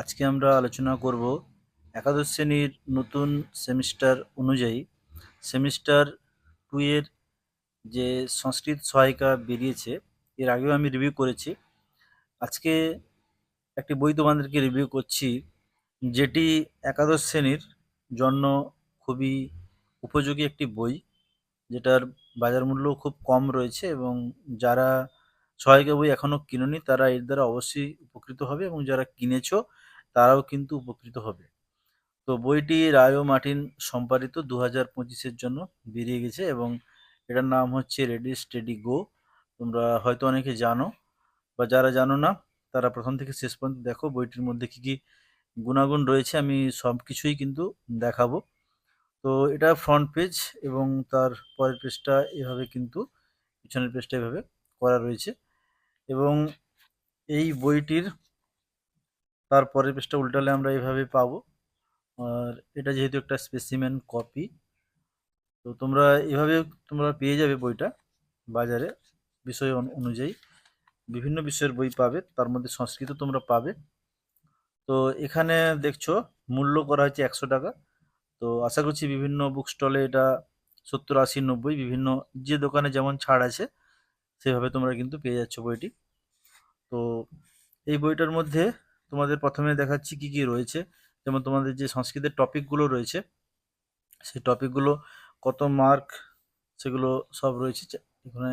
আজকে আমরা আলোচনা করব একাদশ শ্রেণির নতুন সেমিস্টার অনুযায়ী। সেমিস্টার টু এর যে সংস্কৃত সহায়িকা বেরিয়েছে, এর আগেও আমি রিভিউ করেছি। আজকে একটি বই তোমাদেরকে রিভিউ করছি, যেটি একাদশ শ্রেণির জন্য খুবই উপযোগী একটি বই, যেটার বাজার মূল্য খুব কম রয়েছে এবং যারা সহায়িকা বই এখনও কিনোনি, তারা এর দ্বারা অবশ্যই উপকৃত হবে এবং যারা কিনেছো তারাও কিন্তু উপকৃত হবে। তো বইটি রায় মার্টিন সম্পাদিত দু হাজার পঁচিশের জন্য বেরিয়ে গেছে এবং এটার নাম হচ্ছে রেডি স্টেডি গো। তোমরা হয়তো অনেকে জানো বা যারা জানো না, তারা প্রথম থেকে শেষ পর্যন্ত দেখো বইটির মধ্যে কী কী গুণাগুণ রয়েছে, আমি সব কিছুই কিন্তু দেখাবো। তো এটা ফ্রন্ট পেজ এবং তার পরের পেজটা এভাবে কিন্তু, পিছনের পেজটা এভাবে করা রয়েছে এবং এই বইটির তার পরের পেজটা উল্টালে আমরা এভাবে পাবো। আর এটা যেহেতু একটা স্পেসিমেন কপি তো তোমরা এভাবে তোমরা পেয়ে যাবে বইটা বাজারে বিষয় অনু- অনুযায়ী। বিভিন্ন বিষয়ের বই পাবে, তার মধ্যে সংস্কৃত তোমরা পাবে। তো এখানে দেখছ, মূল্য করা হয়েছে একশো টাকা। তো আশা করছি বিভিন্ন বুক স্টলে এটা সত্তর, আশি, নব্বই, বিভিন্ন যে দোকানে যেমন ছাড় আছে, সেভাবে তোমরা কিন্তু পেয়ে যাচ্ছ বইটি। তো এই বইটার মধ্যে তোমাদের প্রথমে দেখাচ্ছি কি কি রয়েছে। যেমন তোমাদের যে সংস্কৃতের টপিকগুলো রয়েছে, সেই টপিকগুলো কত মার্ক সেগুলো সব রয়েছে। এখানে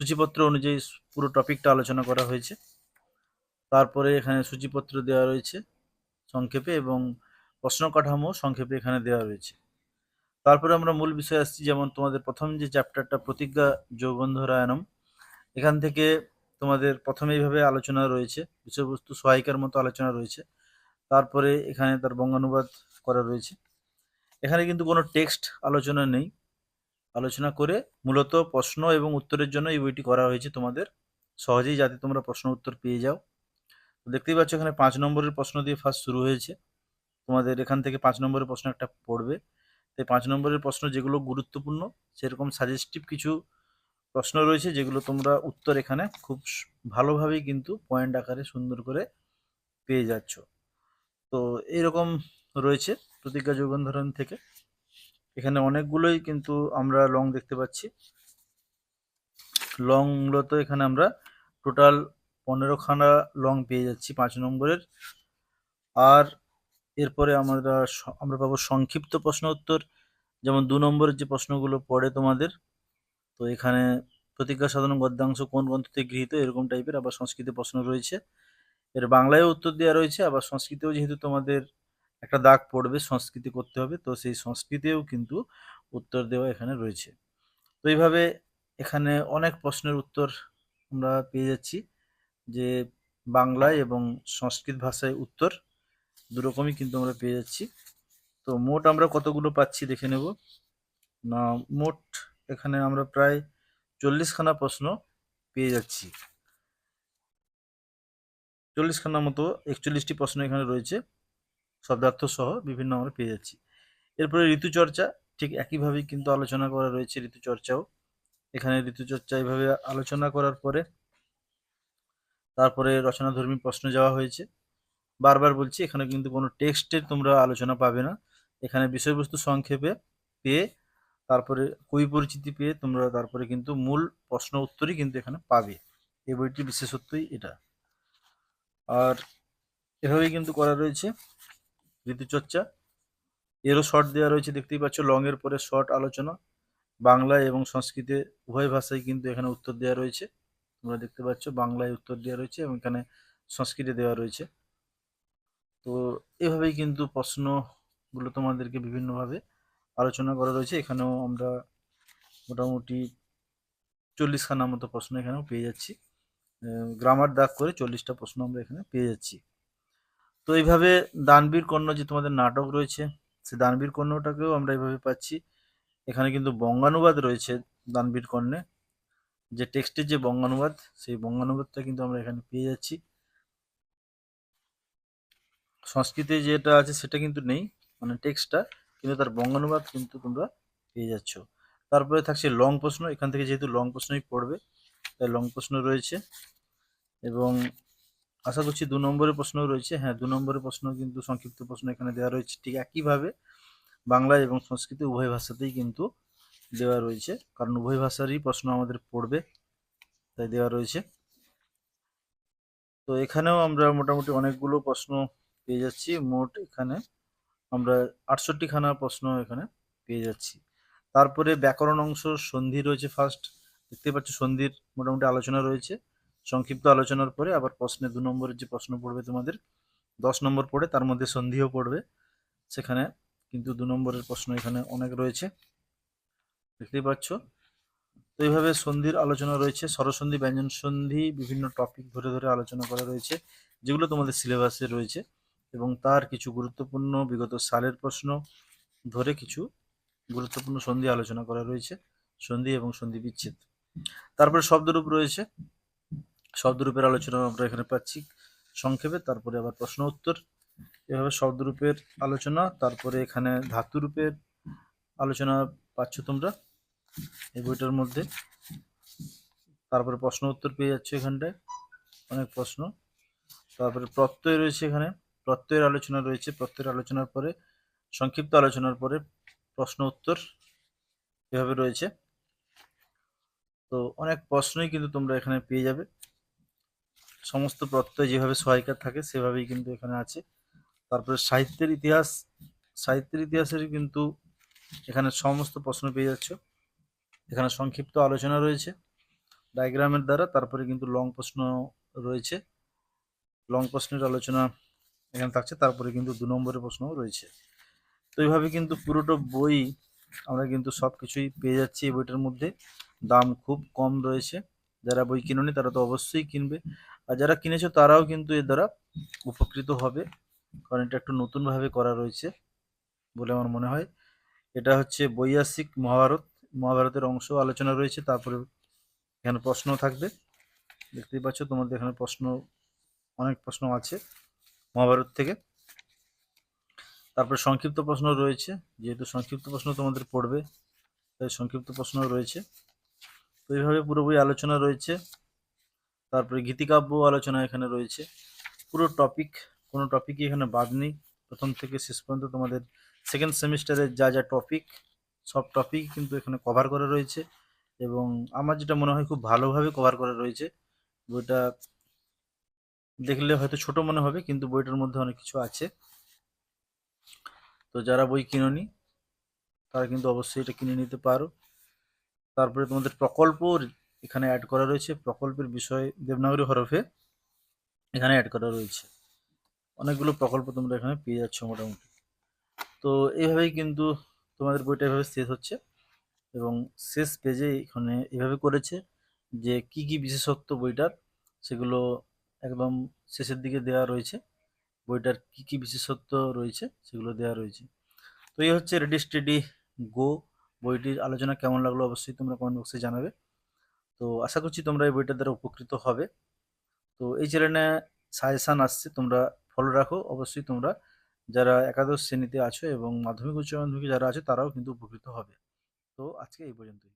সূচিপত্র অনুযায়ী পুরো টপিকটা আলোচনা করা হয়েছে। তারপরে এখানে সূচিপত্র দেওয়া রয়েছে সংক্ষেপে এবং প্রশ্ন কাঠামো সংক্ষেপে এখানে দেওয়া রয়েছে। তারপরে আমরা মূল বিষয়ে আসছি, যেমন তোমাদের প্রথম যে চ্যাপ্টারটা প্রতিজ্ঞা যৌবন্ধরায়ণম এখান থেকে তোমাদের প্রথমে এইভাবে আলোচনা রয়েছে, বিষয়বস্তু সহায়িকার মতো আলোচনা রয়েছে। তারপরে এখানে তার বঙ্গানুবাদ করা রয়েছে। এখানে কিন্তু কোনো টেক্সট আলোচনা নেই। আলোচনা করে মূলত প্রশ্ন এবং উত্তরের জন্য এই বইটি করা হয়েছে তোমাদের। সহজেই যাতে তোমরা প্রশ্ন উত্তর পেয়ে যাও। দেখতেই পাচ্ছ এখানে পাঁচ নম্বরের প্রশ্ন দিয়ে ফার্স্ট শুরু হয়েছে। তোমাদের এখান থেকে পাঁচ নম্বরের প্রশ্ন একটা পড়বে। তাই পাঁচ নম্বরের প্রশ্ন যেগুলো গুরুত্বপূর্ণ, সেরকম সাজেস্টিভ কিছু প্রশ্ন রয়েছে যেগুলো তোমরা উত্তর এখানে খুব ভালোভাবেই কিন্তু পয়েন্ট আকারে সুন্দর করে পেয়ে যাচ্ছ। তো এইরকম রয়েছে প্রতিজ্ঞা যুগন্ধরণ থেকে। এখানে অনেকগুলোই কিন্তু আমরা লং দেখতে পাচ্ছি। লং মূলত এখানে আমরা টোটাল পনেরোখানা লং পেয়ে যাচ্ছি পাঁচ নম্বরের। আর এরপরে আমরা আমরা পাবো সংক্ষিপ্ত প্রশ্ন উত্তর। যেমন দু নম্বরের যে প্রশ্নগুলো পড়ে তোমাদের তো এখানে প্রতিজ্ঞা সাধারণ গদ্যাংশ কোন গ্রন্থ থেকে গৃহীত? এরকম টাইপের আবার সংস্কৃতে প্রশ্ন রয়েছে। এর বাংলায়ও উত্তর দেওয়া রয়েছে, আবার সংস্কৃতেও যেহেতু তোমাদের একটা দাগ পড়বে, সংস্কৃতি করতে হবে, তো সেই সংস্কৃতেও কিন্তু উত্তর দেওয়া এখানে রয়েছে। তো এইভাবে এখানে অনেক প্রশ্নের উত্তর আমরা পেয়ে যাচ্ছি, যে বাংলায় এবং সংস্কৃত ভাষায় উত্তর দুরকমই কিন্তু আমরা পেয়ে যাচ্ছি। তো মোট আমরা কতগুলো পাচ্ছি দেখে নেব। না, মোট এখানে আমরা প্রায় চল্লিশখানা প্রশ্ন পেয়ে যাচ্ছি। চল্লিশখানা মতো একচল্লিশটি প্রশ্ন এখানে রয়েছে। শব্দার্থ সহ বিভিন্ন আমরা পেয়ে যাচ্ছি। এরপরে ঋতুচর্চা, ঠিক একইভাবেই কিন্তু আলোচনা করা রয়েছে ঋতুচর্চাও। এখানে ঋতুচর্চা এইভাবে আলোচনা করার পরে তারপরে রচনাধর্মী প্রশ্ন যাওয়া হয়েছে। বারবার বলছি, এখানে কিন্তু কোনো টেক্সটের তোমরা আলোচনা পাবে না। এখানে বিষয়বস্তু সংক্ষেপে পেয়ে তারপরে কই পরিচিতি পেয়ে তোমরা তারপরে কিন্তু মূল প্রশ্ন উত্তরই কিন্তু এখানে পাবে। এই বইটির বিশেষত্বই এটা। আর এভাবেই কিন্তু করা রয়েছে ঋতুচর্চা। এরও শর্ট দেওয়া রয়েছে, দেখতেই পাচ্ছ লং এর পরে শর্ট আলোচনা। বাংলা এবং সংস্কৃতে উভয় ভাষায় কিন্তু এখানে উত্তর দেওয়া রয়েছে। তোমরা দেখতে পাচ্ছ, বাংলায় উত্তর দেওয়া রয়েছে এবং এখানে সংস্কৃতে দেওয়া রয়েছে। তো এভাবেই কিন্তু প্রশ্নগুলো তোমাদেরকে বিভিন্নভাবে আলোচনা করা রয়েছে। এখানেও আমরা মোটামুটি চল্লিশখানা মতো প্রশ্ন এখানেও পেয়ে যাচ্ছি। গ্রামার দাগ করে চল্লিশটা প্রশ্ন আমরা এখানে পেয়ে যাচ্ছি। তো এইভাবে দানবীর কর্ণ যে তোমাদের নাটক রয়েছে সেই দানবীর কর্ণটাকেও আমরা এইভাবে পাচ্ছি। এখানে কিন্তু বঙ্গানুবাদ রয়েছে দানবীর কর্ণে। যে টেক্সটের যে বঙ্গানুবাদ, সেই বঙ্গানুবাদটা কিন্তু আমরা এখানে পেয়ে যাচ্ছি। সংস্কৃতে যেটা আছে সেটা কিন্তু নেই মানে টেক্সটটা কিন্তু তার বঙ্গানুবাদ কিন্তু তোমরা পেয়ে যাচ্ছ। তারপরে থাকছে লং প্রশ্ন, এখান থেকে যেহেতু লং প্রশ্নই পড়বে, তাই লং প্রশ্ন রয়েছে। এবং আশা করছি দু নম্বরের প্রশ্ন রয়েছে। হ্যাঁ দু নম্বরের প্রশ্ন কিন্তু সংক্ষিপ্ত প্রশ্ন এখানে দেওয়া রয়েছে। ঠিক একইভাবে বাংলা এবং সংস্কৃত উভয় ভাষাতেই কিন্তু দেওয়া রয়েছে। কারণ উভয় ভাষারই প্রশ্ন আমাদের পড়বে, তাই দেওয়া রয়েছে। তো এখানেও আমরা মোটামুটি অনেকগুলো প্রশ্ন পেয়ে যাচ্ছি। মোট এখানে আমরা আটষট্টি খানা প্রশ্ন এখানে পেয়ে যাচ্ছি। তারপরে ব্যাকরণ অংশ, সন্ধি রয়েছে ফার্স্ট দেখতে পাচ্ছ সন্ধির মোটামুটি আলোচনা রয়েছে। সংক্ষিপ্ত আলোচনার পরে আবার প্রশ্নে দু নম্বরের যে প্রশ্ন পড়বে তোমাদের, দশ নম্বর পড়ে, তার মধ্যে সন্ধিও পড়বে। সেখানে কিন্তু দু নম্বরের প্রশ্ন এখানে অনেক রয়েছে। দেখতেই পাচ্ছ? তো এইভাবে সন্ধির আলোচনা রয়েছে। স্বরসন্ধি, ব্যঞ্জন সন্ধি, বিভিন্ন টপিক ধরে ধরে আলোচনা করা রয়েছে, যেগুলো তোমাদের সিলেবাসে রয়েছে। এবং তার কিছু গুরুত্বপূর্ণ বিগত সালের প্রশ্ন ধরে কিছু গুরুত্বপূর্ণ সন্ধি আলোচনা করা রয়েছে। সন্ধি এবং সন্ধি বিচ্ছেদ। তারপরে শব্দরূপ রয়েছে। শব্দরূপের আলোচনা আমরা এখানে পাচ্ছি সংক্ষেপে, তারপরে আবার প্রশ্ন উত্তর। এভাবে শব্দরূপের আলোচনা, তারপরে এখানে ধাতুরূপের আলোচনা পাচ্ছ তোমরা এই বইটার মধ্যে। তারপরে প্রশ্ন উত্তর পেয়ে যাচ্ছ এখানটায়। অনেক প্রশ্ন। তারপরে প্রত্যয় রয়েছে এখানে। প্রত্যয়ের আলোচনা রয়েছে। প্রত্যয়ের আলোচনার পরে, সংক্ষিপ্ত আলোচনার পরে প্রশ্ন উত্তর এভাবে রয়েছে। তো অনেক প্রশ্নই কিন্তু তোমরা এখানে পেয়ে যাবে। সমস্ত প্রত্যয় যেভাবে সহায়িকা থাকে, সেভাবেই কিন্তু এখানে আছে। তারপরে সাহিত্যের ইতিহাস, সাহিত্যের ইতিহাসের কিন্তু এখানে সমস্ত প্রশ্ন পেয়ে যাচ্ছ। এখানে সংক্ষিপ্ত আলোচনা রয়েছে ডায়াগ্রামের দ্বারা, তারপরে কিন্তু লং প্রশ্ন রয়েছে। লং প্রশ্নের আলোচনা এখানে থাকছে, তারপরে কিন্তু দু নম্বরের প্রশ্নও রয়েছে। তো এইভাবে কিন্তু পুরোটা বই আমরা কিন্তু সব কিছুই পেয়ে যাচ্ছি এই বইটার মধ্যে। দাম খুব কম রয়েছে। যারা বই কিনুনি তারা তো অবশ্যই কিনবে। আর যারা কিনেছো তারাও কিন্তু এর দ্বারা উপকৃত হবে। কারণ এটা একটু নতুনভাবে করা রয়েছে বলে আমার মনে হয়। এটা হচ্ছে বৈয়াসিক মহাভারত। মহাভারতের অংশ আলোচনা রয়েছে, তারপরে এখানে প্রশ্ন থাকবে। দেখতেই পাচ্ছ তোমাদের এখানে প্রশ্ন, অনেক প্রশ্ন আছে। মহাভারত থেকে। তারপরে সংক্ষিপ্ত প্রশ্ন রয়েছে। যেহেতু সংক্ষিপ্ত প্রশ্ন তোমাদের পড়বে, তাই সংক্ষিপ্ত প্রশ্ন রয়েছে। তো এইভাবে পুরো বই আলোচনা রয়েছে। তারপরে গীতিকাব্য আলোচনা এখানে রয়েছে। পুরো টপিক কোনো টপিকই এখানে বাদ নেই। প্রথম থেকে শেষ পর্যন্ত তোমাদের সেকেন্ড সেমিস্টারের যা যা টপিক সব টপিক কিন্তু এখানে কভার করা রয়েছে। এবং আমার যেটা মনে হয় খুব ভালোভাবে কভার করা রয়েছে বইটা দেখলে হয়তো ছোট মনে হবে, কিন্তু বইটার মধ্যে অনেক কিছু আছে। তো যারা বই কিনোনি, তারা কিন্তু অবশ্যই এটা কিনে নিতে পারো। তারপরে তোমাদের প্রকল্প এখানে অ্যাড করা রয়েছে। প্রকল্পের বিষয় দেবনাগরী হরফে এখানে অ্যাড করা রয়েছে। অনেকগুলো প্রকল্প তোমরা এখানে পেয়ে যাচ্ছ মোটামুটি। তো এইভাবেই কিন্তু তোমাদের বইটা এভাবে শেষ হচ্ছে এবং শেষ পেজে এখানে এভাবে করেছে যে কি কি বিশেষত্ব বইটার, সেগুলো একদম শেষের দিকে দেওয়া রয়েছে। বইটার কি কি বিশেষত্ব রয়েছে সেগুলো দেওয়া রয়েছে। তো এই হচ্ছে রেডি স্টেডি গো বইটির আলোচনা কেমন লাগল অবশ্যই তোমরা কমেন্ট বক্সে জানাবে। তো আশা করছি তোমরা এই বইটার দ্বারা উপকৃত হবে। তো এই চ্যানেলে সাজেশান আসছে তোমরা ফলো রাখো। অবশ্যই তোমরা যারা একাদশ শ্রেণীতে আছো এবং মাধ্যমিক উচ্চ মাধ্যমিকে যারা আছে তারাও কিন্তু উপকৃত হবে। তো আজকে এই পর্যন্তই।